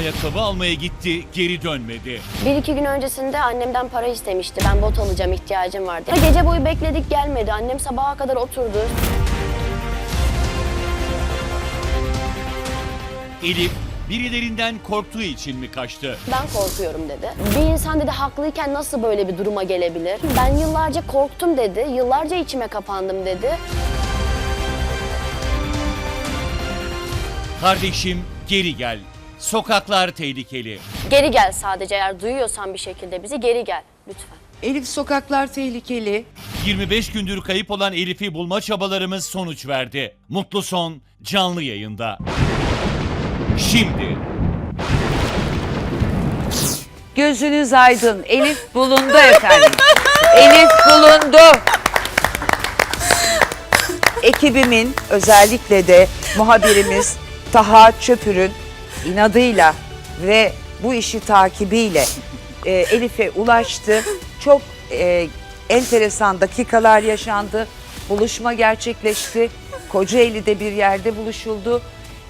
Ayakkabı almaya gitti, geri dönmedi. Bir iki gün öncesinde annemden para istemişti. Ben bot alacağım ihtiyacım vardı. Gece boyu bekledik gelmedi. Annem sabaha kadar oturdu. Elif birilerinden korktuğu için mi kaçtı? Ben korkuyorum dedi. Bir insan dedi haklıyken nasıl böyle bir duruma gelebilir? Ben yıllarca korktum dedi. Yıllarca içime kapandım dedi. Kardeşim geri gel. Sokaklar tehlikeli. Geri gel sadece eğer duyuyorsan bir şekilde bizi geri gel lütfen. Elif sokaklar tehlikeli. 25 gündür kayıp olan Elif'i bulma çabalarımız sonuç verdi. Mutlu son canlı yayında. Şimdi Gözünüz aydın. Elif bulundu efendim. Elif bulundu. Ekibimin özellikle de muhabirimiz Taha Çöpür'ün inadıyla ve bu işi takibiyle e, Elif'e ulaştı. Çok e, enteresan dakikalar yaşandı. Buluşma gerçekleşti. Kocaeli'de bir yerde buluşuldu.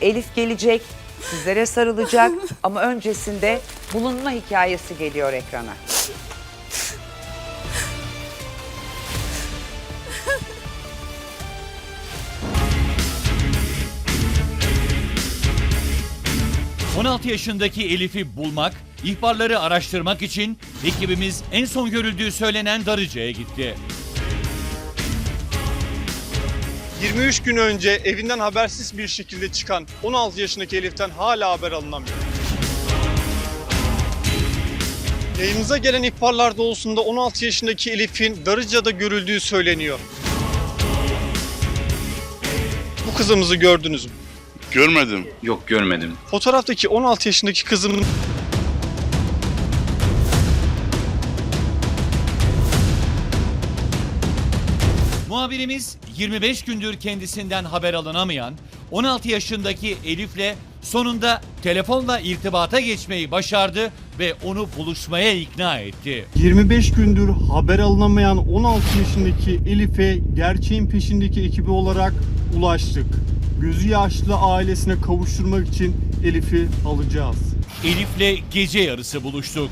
Elif gelecek, sizlere sarılacak ama öncesinde bulunma hikayesi geliyor ekrana. ...16 yaşındaki Elif'i bulmak, ihbarları araştırmak için... ...ekibimiz en son görüldüğü söylenen Darıca'ya gitti. 23 gün önce evinden habersiz bir şekilde çıkan 16 yaşındaki Elif'ten hala haber alınamıyor. Yayınımıza gelen ihbarlar doğusunda 16 yaşındaki Elif'in Darıca'da görüldüğü söyleniyor. Bu kızımızı gördünüz mü? Görmedim. Yok görmedim. Fotoğraftaki 16 yaşındaki kızın Muhabirimiz 25 gündür kendisinden haber alınamayan 16 yaşındaki Elif'le sonunda telefonla irtibata geçmeyi başardı ve onu buluşmaya ikna etti. 25 gündür haber alınamayan 16 yaşındaki Elif'e gerçeğin peşindeki ekibi olarak ulaştık. Gözü yaşlı ailesine kavuşturmak için Elif'i alacağız. Elif'le gece yarısı buluştuk.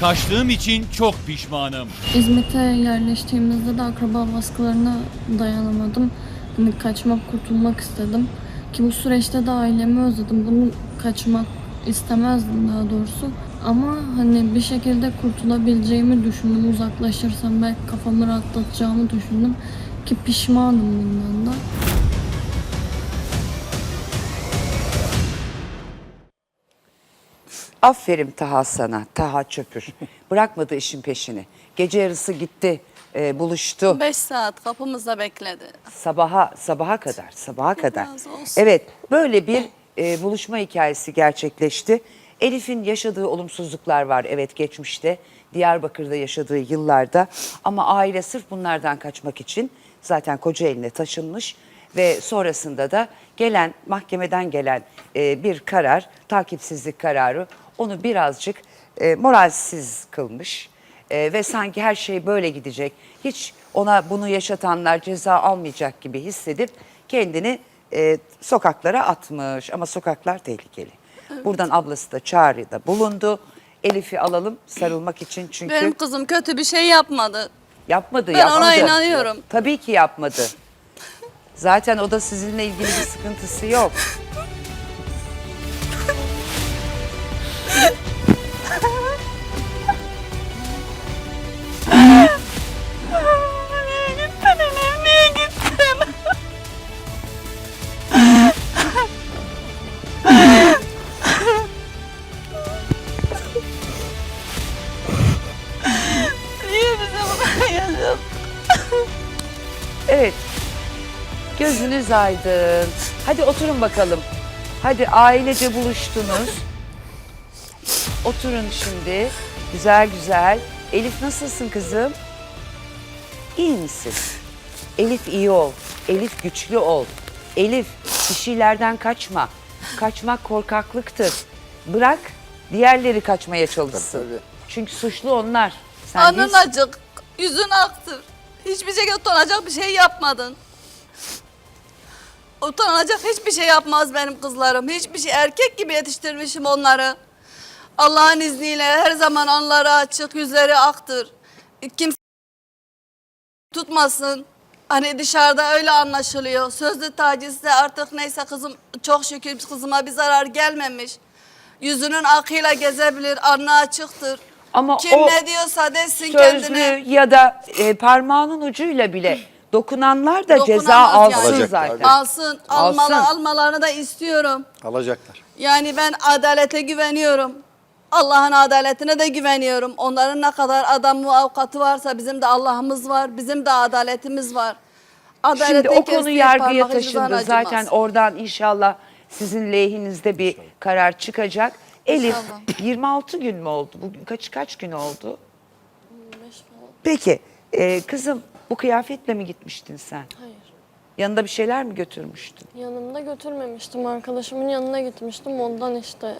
Kaçtığım için çok pişmanım. İzmit'e yerleştiğimizde de akraba baskılarına dayanamadım. Hani kaçmak, kurtulmak istedim. Ki bu süreçte de ailemi özledim. Bunu kaçmak istemezdim daha doğrusu. Ama hani bir şekilde kurtulabileceğimi düşündüm. Uzaklaşırsam belki kafamı rahatlatacağımı düşündüm. Ki pişmanım bundan da. Aferin Taha sana, Taha Çöpür. Bırakmadı işin peşini. Gece yarısı gitti, e, buluştu. 5 saat kapımızda bekledi. Sabaha sabaha kadar, sabaha kadar. olsun. Evet, böyle bir e, buluşma hikayesi gerçekleşti. Elif'in yaşadığı olumsuzluklar var evet geçmişte. Diyarbakır'da yaşadığı yıllarda ama aile sırf bunlardan kaçmak için zaten Kocaeli'ne taşınmış ve sonrasında da gelen mahkemeden gelen e, bir karar, takipsizlik kararı onu birazcık e, moralsiz kılmış. E, ve sanki her şey böyle gidecek. Hiç ona bunu yaşatanlar ceza almayacak gibi hissedip kendini e, sokaklara atmış. Ama sokaklar tehlikeli. Buradan ablası da çağrıda bulundu. Elif'i alalım sarılmak için çünkü Benim kızım kötü bir şey yapmadı. yapmadı. Ben yapmadı. ona inanıyorum. Tabii ki yapmadı. Zaten o da sizinle ilgili bir sıkıntısı yok. Evet. Gözünüz aydın. Hadi oturun bakalım. Hadi ailece buluştunuz. Oturun şimdi. Güzel güzel. Elif nasılsın kızım? İyi misin? Elif iyi ol. Elif güçlü ol. Elif bir şeylerden kaçma. Kaçmak korkaklıktır. Bırak diğerleri kaçmaya çalışsın. Çünkü suçlu onlar. Sen Alnın değilsin. acık, yüzün aktır. Hiçbir şekilde utanacak bir şey yapmadın. Utanacak hiçbir şey yapmaz benim kızlarım. Hiçbir şey erkek gibi yetiştirmişim onları. Allah'ın izniyle her zaman anları açık, yüzleri aktır. Kimse tutmasın. Hani dışarıda öyle anlaşılıyor. Sözlü tacizde artık neyse kızım çok şükür kızıma bir zarar gelmemiş. Yüzünün akıyla gezebilir, alnı açıktır. Ama Kim o ne diyorsa desin Sözlü kendine. ya da e, parmağının ucuyla bile dokunanlar da ceza Dokunamaz alsın yani. Alacak, zaten. Alsın, almalı, Alsın. almalarını da istiyorum. Alacaklar. Yani ben adalete güveniyorum. Allah'ın adaletine de güveniyorum. Onların ne kadar adamı avukatı varsa bizim de Allah'ımız var. Bizim de adaletimiz var. Şimdi o konu kestiği yargıya parmak hiçbir zaman taşındı. acımaz. Zaten oradan inşallah sizin lehinizde bir karar çıkacak. Elif İnşallah. 26 gün mü oldu? Bugün kaç kaç gün oldu? Peki e, kızım bu kıyafetle mi gitmiştin sen? Hayır. Yanında bir şeyler mi götürmüştün? Yanımda götürmemiştim. Arkadaşımın yanına gitmiştim. Ondan işte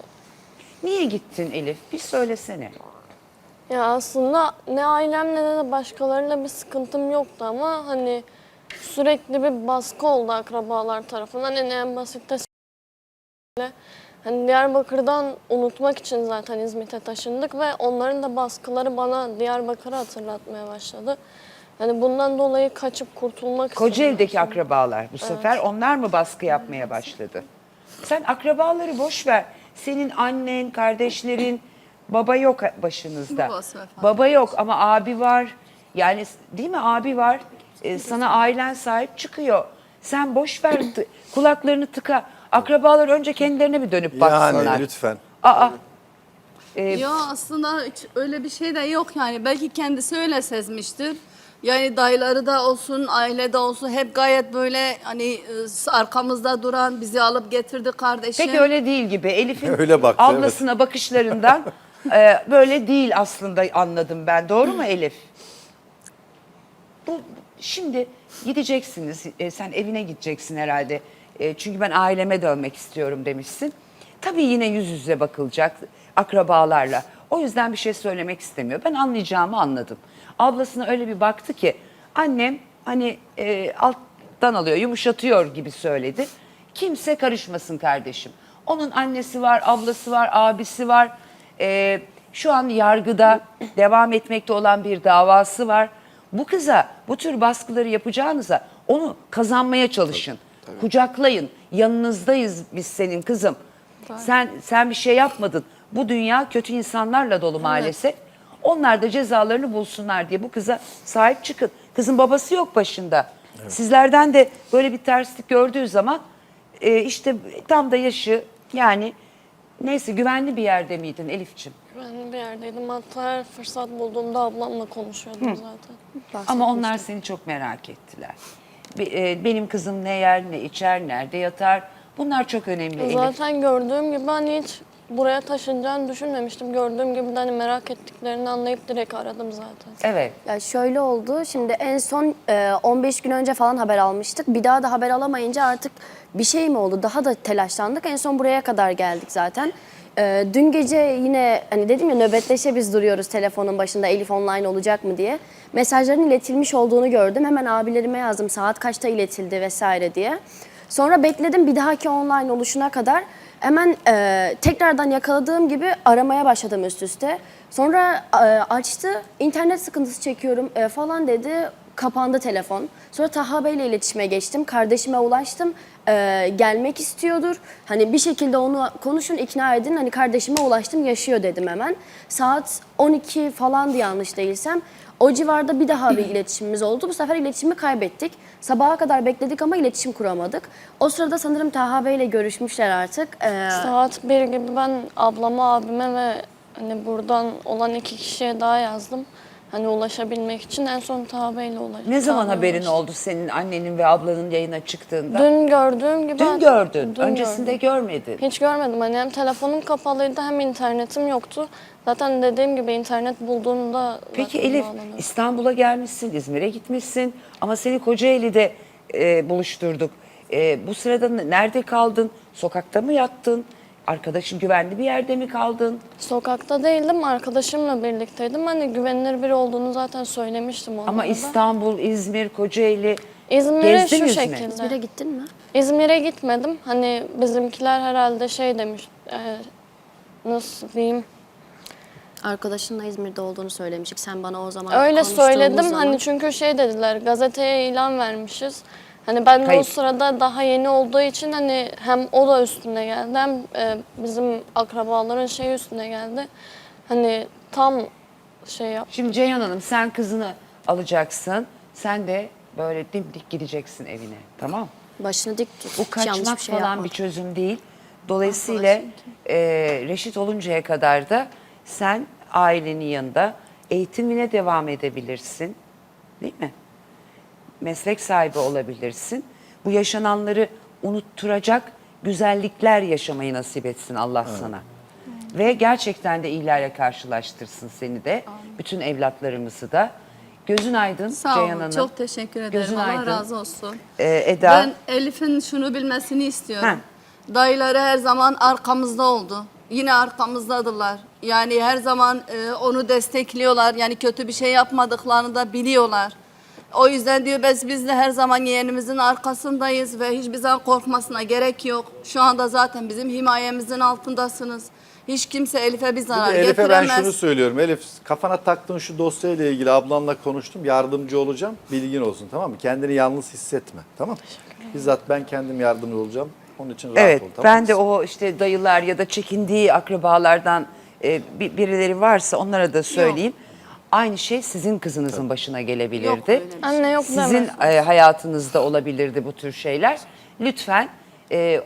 Niye gittin Elif? Bir söylesene. Ya aslında ne ailemle ne de başkalarıyla bir sıkıntım yoktu ama hani sürekli bir baskı oldu akrabalar tarafından. Hani en basit de hani Diyarbakır'dan unutmak için zaten İzmit'e taşındık ve onların da baskıları bana Diyarbakır'ı hatırlatmaya başladı. Hani bundan dolayı kaçıp kurtulmak istedim. Kocaeli'deki akrabalar bu sefer onlar mı baskı yapmaya başladı? Sen akrabaları boş ver. Senin annen, kardeşlerin, baba yok başınızda. Babası vefat Baba yok ama abi var. Yani değil mi abi var. Ee, sana ailen sahip çıkıyor. Sen boş ver kulaklarını tıka. Akrabalar önce kendilerine bir dönüp baksınlar. Yani lütfen. Aa, Ya aslında hiç öyle bir şey de yok yani. Belki kendisi öyle sezmiştir. Yani dayıları da olsun, ailede olsun hep gayet böyle hani e, arkamızda duran, bizi alıp getirdi kardeşim. peki öyle değil gibi. Elif'in Öyle baktı, ablasına bakışlarından e, böyle değil aslında anladım ben. Doğru mu Elif? Bu şimdi gideceksiniz. e, sen evine gideceksin herhalde. E, çünkü ben aileme dönmek istiyorum demişsin. Tabii yine yüz yüze bakılacak akrabalarla. O yüzden bir şey söylemek istemiyor. Ben anlayacağımı anladım. Ablasına öyle bir baktı ki annem hani e, alttan alıyor, yumuşatıyor gibi söyledi. Kimse karışmasın kardeşim. Onun annesi var, ablası var, abisi var. E, şu an yargıda devam etmekte olan bir davası var. Bu kıza bu tür baskıları yapacağınıza onu kazanmaya çalışın. Kucaklayın. Yanınızdayız biz senin kızım. Sen sen bir şey yapmadın. Bu dünya kötü insanlarla dolu maalesef. Onlar da cezalarını bulsunlar diye bu kıza sahip çıkın. Kızın babası yok başında. Sizlerden de böyle bir terslik gördüğü zaman e, işte tam da yaşı yani neyse güvenli bir yerde miydin Elif'ciğim? Ben bir yerdeydim. Hatta her fırsat bulduğumda ablamla konuşuyordum zaten. Ama onlar seni çok merak ettiler. E, Benim kızım ne yer, ne içer, nerede yatar. Bunlar çok önemli Elif. Zaten gördüğüm gibi hani hiç buraya taşınacağını düşünmemiştim. Gördüğüm gibi de hani merak ettiklerini anlayıp direkt aradım zaten. Evet. Ya şöyle oldu. Şimdi en son e, 15 gün önce falan haber almıştık. Bir daha da haber alamayınca artık bir şey mi oldu? Daha da telaşlandık. En son buraya kadar geldik zaten. E, dün gece yine hani dedim ya nöbetleşe biz duruyoruz telefonun başında Elif online olacak mı diye. Mesajların iletilmiş olduğunu gördüm. Hemen abilerime yazdım saat kaçta iletildi vesaire diye. Sonra bekledim bir dahaki online oluşuna kadar. Hemen e, tekrardan yakaladığım gibi aramaya başladım üst üste. Sonra e, açtı, internet sıkıntısı çekiyorum e, falan dedi. Kapandı telefon. Sonra Taha Bey ile iletişime geçtim. Kardeşime ulaştım. E, gelmek istiyordur. Hani bir şekilde onu konuşun, ikna edin. Hani kardeşime ulaştım, yaşıyor dedim hemen. Saat 12 falandı yanlış değilsem. O civarda bir daha bir iletişimimiz oldu. Bu sefer iletişimi kaybettik. Sabaha kadar bekledik ama iletişim kuramadık. O sırada sanırım Taha Bey ile görüşmüşler artık. Ee, Saat bir gibi ben ablama, abime ve hani buradan olan iki kişiye daha yazdım. Hani ulaşabilmek için en son Taha Bey'le ulaştım. Ne zaman Taha Bey'le haberin ulaştım. oldu senin annenin ve ablanın yayına çıktığında? Dün gördüğüm gibi. Dün gördün. Dün Öncesinde gördüm. görmedin. Hiç görmedim. Hani hem telefonum kapalıydı hem internetim yoktu. Zaten dediğim gibi internet bulduğumda Peki Elif bağlanırım. İstanbul'a gelmişsin, İzmir'e gitmişsin ama seni Kocaeli'de e, buluşturduk. E, bu sırada nerede kaldın? Sokakta mı yattın? Arkadaşın güvenli bir yerde mi kaldın? Sokakta değildim, arkadaşımla birlikteydim. Hani güvenilir biri olduğunu zaten söylemiştim onlara Ama da. İstanbul, İzmir, Kocaeli İzmir'e Gezdiniz şu mi? şekilde. İzmir'e gittin mi? İzmir'e gitmedim. Hani bizimkiler herhalde şey demiş. e, nasıl diyeyim? Arkadaşınla İzmir'de olduğunu söylemiştik. Sen bana o zaman Öyle konuştuğumuz söyledim. zaman- Hani çünkü şey dediler. Gazeteye ilan vermişiz. Hani ben de o Kayıp. sırada daha yeni olduğu için hani hem o da üstüne geldi hem e, bizim akrabaların şey üstüne geldi. Hani tam şey yap. Şimdi Ceyhan Hanım sen kızını alacaksın. Sen de böyle dimdik gideceksin evine. Tamam Başını dik tut. Bu Hiç yanlış kaçmak şey falan yapma. bir çözüm değil. Dolayısıyla e, reşit oluncaya kadar da sen ailenin yanında eğitimine devam edebilirsin. Değil mi? Meslek sahibi olabilirsin. Bu yaşananları unutturacak güzellikler yaşamayı nasip etsin Allah sana. Ve gerçekten de iyilerle karşılaştırsın seni de. Bütün evlatlarımızı da. Gözün aydın Sağ Ceyhan olun. Hanım. Çok teşekkür ederim. Gözün Allah aydın. razı olsun. Ee, Eda. Ben Elif'in şunu bilmesini istiyorum. Dayıları her zaman arkamızda oldu. Yine arkamızdadırlar. Yani her zaman e, onu destekliyorlar. Yani kötü bir şey yapmadıklarını da biliyorlar. O yüzden diyor biz biz de her zaman yeğenimizin arkasındayız ve hiçbir zaman korkmasına gerek yok. Şu anda zaten bizim himayemizin altındasınız. Hiç kimse Elif'e bir zarar Elif'e ben getiremez. şunu söylüyorum. Elif kafana taktığın şu dosyayla ilgili ablanla konuştum. Yardımcı olacağım. Bilgin olsun tamam mı? Kendini yalnız hissetme. Tamam Bizzat ben kendim yardımcı olacağım. Onun için rahat Evet, ol. Tamam ben mı? de o işte dayılar ya da çekindiği akrabalardan e, bir- birileri varsa onlara da söyleyeyim. Aynı şey sizin kızınızın başına gelebilirdi. Yok öyle bir şey. Anne yok Sizin deme. e, hayatınızda olabilirdi bu tür şeyler. Lütfen e,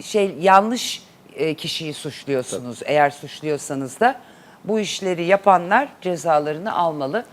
şey yanlış e, kişiyi suçluyorsunuz. Eğer suçluyorsanız da bu işleri yapanlar cezalarını almalı.